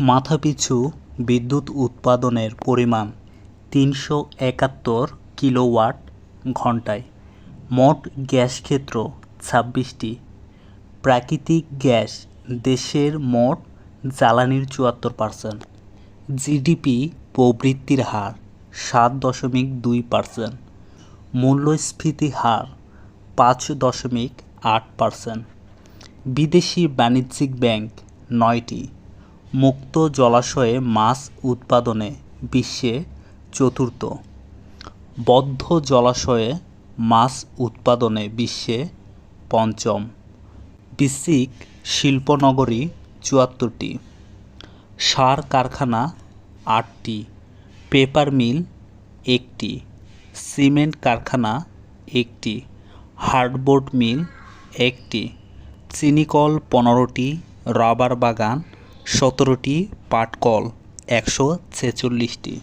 মাথাপিছু বিদ্যুৎ উৎপাদনের পরিমাণ তিনশো একাত্তর কিলোওয়াট ঘন্টায়। মোট গ্যাস ক্ষেত্র ছাব্বিশটি। প্রাকৃতিক গ্যাস দেশের মোট জ্বালানির চুয়াত্তর পার্সেন্ট জিডিপি প্রবৃদ্ধির হার সাত দশমিক দুই পার্সেন্ট মূল্যস্ফীতি হার পাঁচ দশমিক আট পার্সেন্ট বিদেশি বাণিজ্যিক ব্যাংক নয়টি। মুক্ত জলাশয়ে মাছ উৎপাদনে বিশ্বে চতুর্থ। বদ্ধ জলাশয়ে মাছ উৎপাদনে বিশ্বে পঞ্চম। বিশ্বিক শিল্পনগরী চুয়াত্তরটি। সার কারখানা আটটি। পেপার মিল একটি। সিমেন্ট কারখানা একটি। হার্ডবোর্ড মিল একটি। চিনিকল পনেরোটি। রাবার বাগান সতেরোটি পাটকল একশো ছেচল্লিশটি।